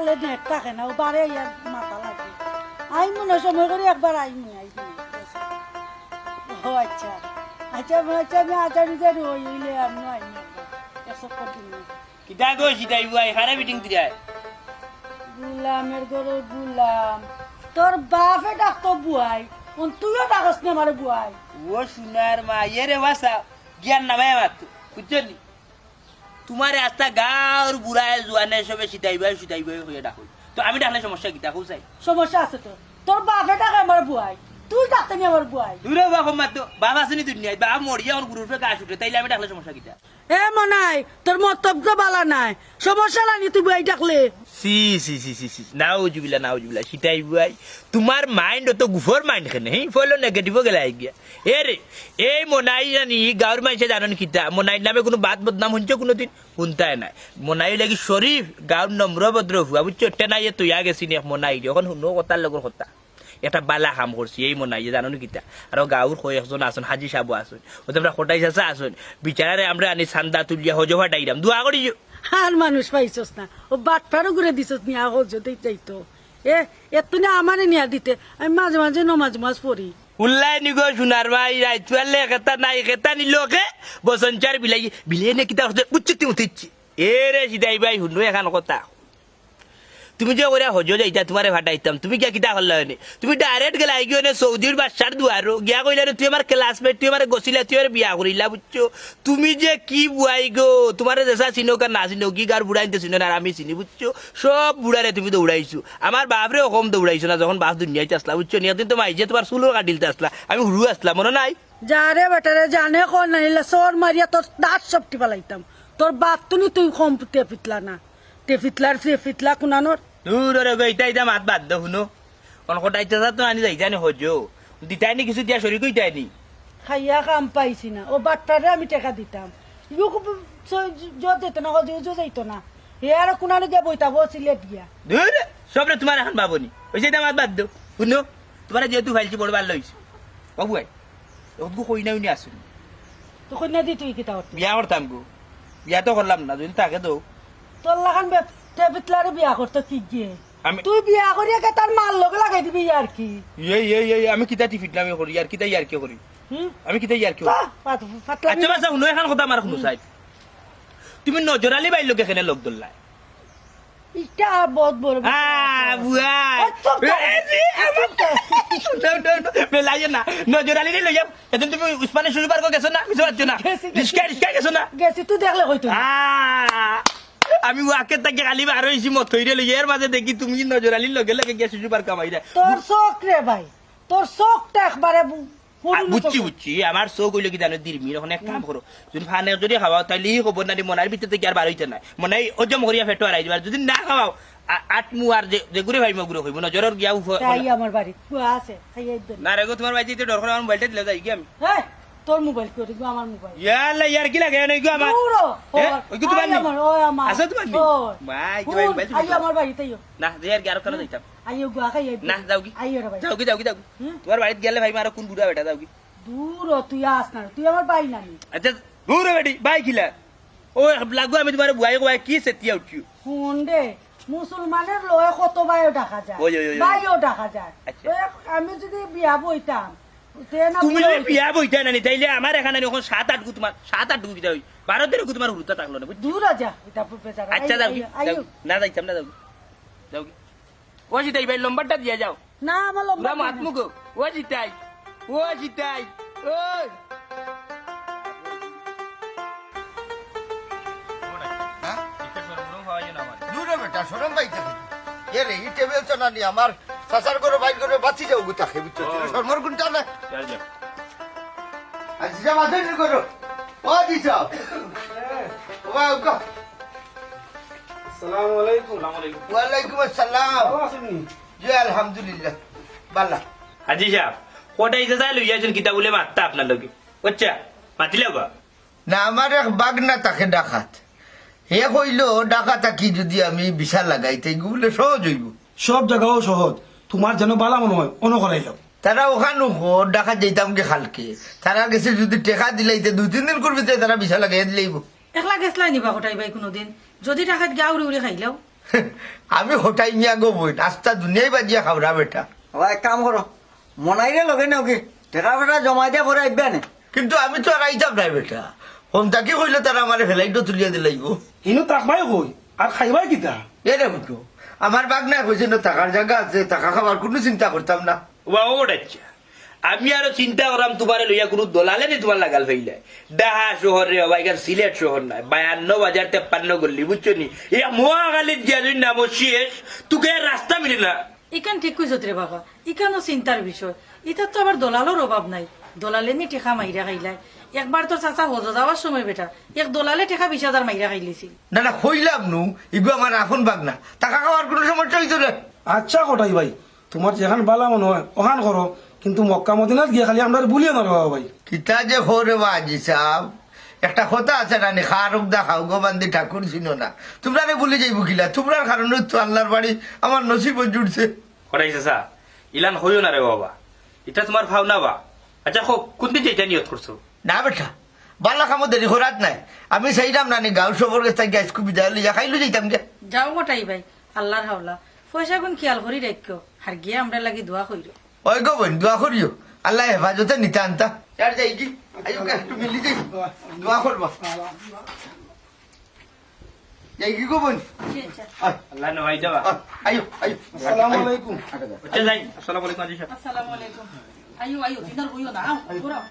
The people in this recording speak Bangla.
থাকলে নেট থাকে না ও বারে ইয়ার মাথা লাগে। আই মনে সময় করে একবার আই মনে আই ও আচ্ছা আচ্ছা মনে হচ্ছে আমি আচার উচার হই হইলে আই কিতা বুয়াই খারে মিটিং গুলামের গরু গুলাম। তোর বাপে ডাকতো বুয়াই কোন তুইও ডাকস না আমার বুয়াই। ও সোনার মা এরে বাসা জ্ঞান নামায় মাত বুঝছনি তোমার একটা গাঁর বুড়ায় জোয়ানে সবে সিটাই বুয়াই সিটাই বুয়াই হয়ে ডাকো তো আমি ডাকলে সমস্যা কিতা চাই। সমস্যা আছে তো। তোর বাপে টাকা আমার বুয়াই তুই ডাকতে নি আমার বুয়াই দূরে বাবা মাত বাবা আসেনি দুনিয়ায়। বাবা মরিয়া আমার গুরুর গাছ উঠে। তাইলে আমি ডাকলে সমস্যা কিতা এ মনাই তোর মতব্য বালা নাই। সমস্যা তুই বুয়াই ডাকলে? সি সি সি সি সি। নাও জুবিলা নাও জুবিলা সিটাই বুয়াই। তোমার মাইন্ড তো গুফর মাইন্ড খেনে হি ফলো নেগেটিভ গেলা গিয়া। এ রে এই মনাই জানি গাঁর মানুষে জানেন কিতা মনাই নামে কোনো বাদ বদনাম শুনছো কোনোদিন? শুনতাই নাই। মনাই লাগি শরীফ গাঁর নম্র ভদ্র হুয়া বুঝছ? টেনাই তুই গেছি নে মনাই এখন শুনো কথার লগর কথা। এটা বালা কাম করছি এই মনাই জানো কিতা। আর গাঁর কয়েকজন আসুন হাজি সাবু আসুন ওতে আমরা খটাই চাষা আসুন বিচারে আমরা আনি চান্দা তুলিয়া হজফা ডাইরাম দোয়া করি আর মানুষ পাইছস না। ও বাট ফারো করে দিছস নিয়া হজতে চাইতো এ এত না আমারে নিয়া দিতে। আমি মাঝে মাঝে নমাজ মাজ পড়ি উল্লাই নিগো সোনার ভাই রাইতুয়ালে কেতা নাই কেতা নিলোকে বসঞ্চার বিলাই বিলাই নে কিতা হতে উচ্চতি উঠিছি। এ রে সিদাই ভাই শুনো এখন কথা। তুমি যে করে হজ যাইতা, তোমারে ভাটাইতাম। তুমি কিয়া কিতা করলা হয়নি? তুমি ডাইরেক্ট গেলা আই গিয়ে সৌদির বাসার দুয়ারো, গিয়া কইলা রে, তুই আমার ক্লাসমেট তুই আমার গছিলা, তুই বিয়া করিলা বুঝছ? তুমি যে কি বুয়াই গো? তোমার দেশা চিনো কার না চিনো কি, কার বুড়াইতে চিনো না আমি চিনি বুঝছ? সব বুড়ারে তুমি দৌড়াইছো। আমার বাপরে কম দৌড়াইছো না, যখন বাপ দুনিয়াতে আসলা বুঝছ? নিয়দিন তো মাইজে তোমার চুলো কাটিলতে আসলা। আমি হুড়ু আসলাম মনে নাই? যারে বেটারে, জানে কোন নাইলে সর মারিয়া তোর দাঁত সব টিপা লাইতাম তোর বাপ তুমি তুই কম তে পিতলা না। তে পিতলার সে পিতলা কুনানোর। দূর রে গো ইটা ইটা মাত বাদ দে শুনো। কোন কটাইতে তো আনি যাইতা নি হজ দিতাই নি কিছু দিয়া শরীর কইতাই নি খাইয়া কাম পাইছি না। ও বাট্টারে আমি টাকা দিতাম। ইউ জোর দিত না হজু জো যাইতো না। হে আর কুনানো দিয়া বইতাবো সিলেট গিয়া দূর সবরে তোমার এখন বাবনি। ওই সেটা মাত বাদ দো শুনো তোমার যেহেতু ফাইলছি বড় ভালো লইছে বাবু আই ওগু কই না উনি আসুন তো কন্যা দি তুই কিতা করতে বিয়া করতাম গো। বিয়া তো করলাম না যদি থাকে তো তোর লাগান পিতলারে বিয়া করতে কি গিয়ে আমি তুই বিয়া করিয়া কে তার মাল লগে লাগাই দিবি আর কি? এই এই এই আমি কিতা টিফিটলামি করি আর কিতা ইয়ার কি করি? আমি কিতা ইয়ার কি করি? আচ্ছা বাসা শুনো এখন কথা আমার শুনো চাই। তুমি নজরালি বাইর লোক এখানে লোক ইটা বহুত বড়. Gesi, gesi. Diskay, diskay keso na. গেছি তুই দেখলে কই তুই Ah. আমি ওয়াকে তাকে খালি বার হইছি মত হইরে লই এর মাঝে দেখি তুমি নজরালি লগে লগে গিয়ে শুরু কামাই রে তোর চোখ রে ভাই তোর চোখটা একবারে বুঝছি বুঝছি আমার চোখ হইলে কি জানো দিরমি এখন এক কাম করো যদি ফানে যদি খাওয়াও তাহলে খবর না মনার ভিতরে থেকে আর বার হইতে নাই। মনে অজম করিয়া ফেটো আর আইবার যদি না খাওয়াও আট মু আর যে যে ভাই হইব নজরের গিয়া উফ আমার বাড়ি আছে না রে গো তোমার বাড়িতে তো ডর করে আমার মোবাইলটা দিলে যাই কি আমি। হ্যাঁ তোর মোবাইল করে গো আমার মোবাইল ইয়াল্লা ইয়ার কি লাগে? নাই গো আমার পুরো ওই কি তোমার আমার ওই আমার আছে তোমার ভাই, কি ভাই, মোবাইল আইও আমার বাড়িতে আইও। না যে আর কি আরও যাইতাম আইও গো খাইয়ে না যাও কি? আইও রে ভাই যাও কি যাও কি? যাও তোমার বাড়িতে গেলে ভাই মারো কোন বুড়া বেটা যাও কি? দূর তুই আস না তুই আমার বাই নানি। আচ্ছা দূর বেটি বাই কিলা? ও লাগু আমি তোমার বুয়াই গো কি সেতিয়া উঠিও? শুন দে মুসলমানের লয়ে কত বাইও দেখা যায়। বাইও দেখা যায়। আচ্ছা। আমি যদি বিয়া বইতাম না তুমি যদি। বিয়া বইতা নানি তাইলে আমার এখানে এখন সাত আট গু তোমার সাত আট গু দিতে হই বারো তেরো গু তোমার হুরুতা থাকল না দূর যা আচ্ছা যাও। না যাইতাম না যাও যাও কি ও জিতাই ভাই লম্বারটা দিয়ে যাও। না আমার লম্বা না মাত মুগো ও জিতাই ও জিতাই ওই হ্যাঁ? দূরে বেটা সরম বাই থাকে এ রে ই টেবিল তো না নি আমার সাসার করে বাইর করে বাঁচি যাও গুতা খেবি তো সরমর গুনটা না? মাঝে নি করো ও দিছা ওকা আলাইকুম। ওয়ালাইকুম আসসালাম। আছেন জি আলহামদুলিল্লাহ। বালা। আজি সাহেব কোটাই যে যাই লইয়াছেন কিতা বলে মাত্তা আপনার লগে? আচ্ছা মাতিলে বা না আমার এক বাগনা তাকে ডাকাত। হে কইল ডাকাত কি যদি আমি বিশাল লাগাইতে গুলে সহজ হইব। সব জায়গাও সহজ। তোমার যেন বালা মনে হয় অন করাই যাও তারা ওখানে ডাকাত যাইতাম গে খালকে। তারা গেছে যদি টেকা দিলাইতে দুই তিন দিন করবি তারা বিশাল লাগাই দিলাইব একলা গেছলাই নিবা কটাই বাই কোনোদিন? যদি টাকাত গা উড়ি উড়ি খাইলাও আমি হঠাই মিয়া গো বই নাস্তা দুনিয়ায় বাজিয়া খাওয়া বেটা। ও এক কাম করো মনাইরে লগে নাও কি টাকা ফেটা জমা দিয়া পরে আইবা নে। কিন্তু আমি তো আর আইতাম নাই বেটা। হম তাকে কইলে তারা আমার হেলাইটো তুলিয়া দিলাইব? ইনু তাকবাই কই আর খাইবাই কিতা? এ রে বুঝো আমার বাগনা কইছে না টাকার জায়গা আছে টাকা খাবার কোনো চিন্তা করতাম না। ওয়া ওড়াচ্ছা আমি আরও চিন্তা করাম তোমার লইয়া কোনো দলালে নি তোমার লাগাল ফেইলে। ডাহা শহরে হবা এখান সিলেট শহর নাই বায়ান্ন বাজার তেপ্পান্ন গল্লি বুঝছ নি? ইয়া মহাকালীর যে যদি নাম শেষ তোকে রাস্তা মিলে না। ইকান ঠিক কইছত রে বাবা ইকানও চিন্তার বিষয়। ইতার তো আবার দলালোর অভাব নাই। দলালে নি টেকা মাইরা খাইলাই একবার তো চাচা হজ যাওয়ার সময় বেটা এক দলালে টেকা বিশ হাজার মাইরা খাইলিছিল না না কইলাম নু ইগু আমার আপন বাগনা। টাকা খাওয়ার কোনো সমস্যা হইতো না আচ্ছা কটাই ভাই? তোমার যেখান বালা মনে হয় ওখান করো। কিন্তু মক্কা মদিনাত গিয়ে খালি আমরা বুলিয়ে না বাবা ভাই। কিতা যে হরে বাজি সাহ একটা কথা আছে রানি খারুক দা খাও গো বান্দি ঠাকুর চিনো না। তোমরা রে বলে যাইব কিলা। তোমরার কারণে তো আল্লাহর বাড়ি আমার নসিব জুড়ছে করাইছে সা ইলান হইও না রে বাবা। এটা তোমার ভাবনা বা। আচ্ছা হোক কোন দিন যেটা নিয়ত করছ? না বেটা বালা কামো দেরি হরাত নাই। আমি চাইলাম নানি গাঁও সবর কাছে গ্যাস কুবি দেয় লিয়া খাইলো যাইতাম গে যাও গোটাই ভাই আল্লাহর হাওলা। পয়সা গুণ খেয়াল করি রাখিও আর গিয়ে আমরা লাগি দোয়া কইর। ওই গো বোন দোয়া করিও। আল্লাহ হেফাজতে নিতে আনতা। চার যাই কি আইও কে একটু মিলি যাই দোয়া করবা। যাই কি গো বোন। আল্লাহ নবাই দেবা আইও আইও। আসসালামু আলাইকুম। আচ্ছা যাই। আসসালামু আলাইকুম। আজি সাহেব। আসসালামু আলাইকুম আইও আইও দিনার হইও না আও ঘুরাও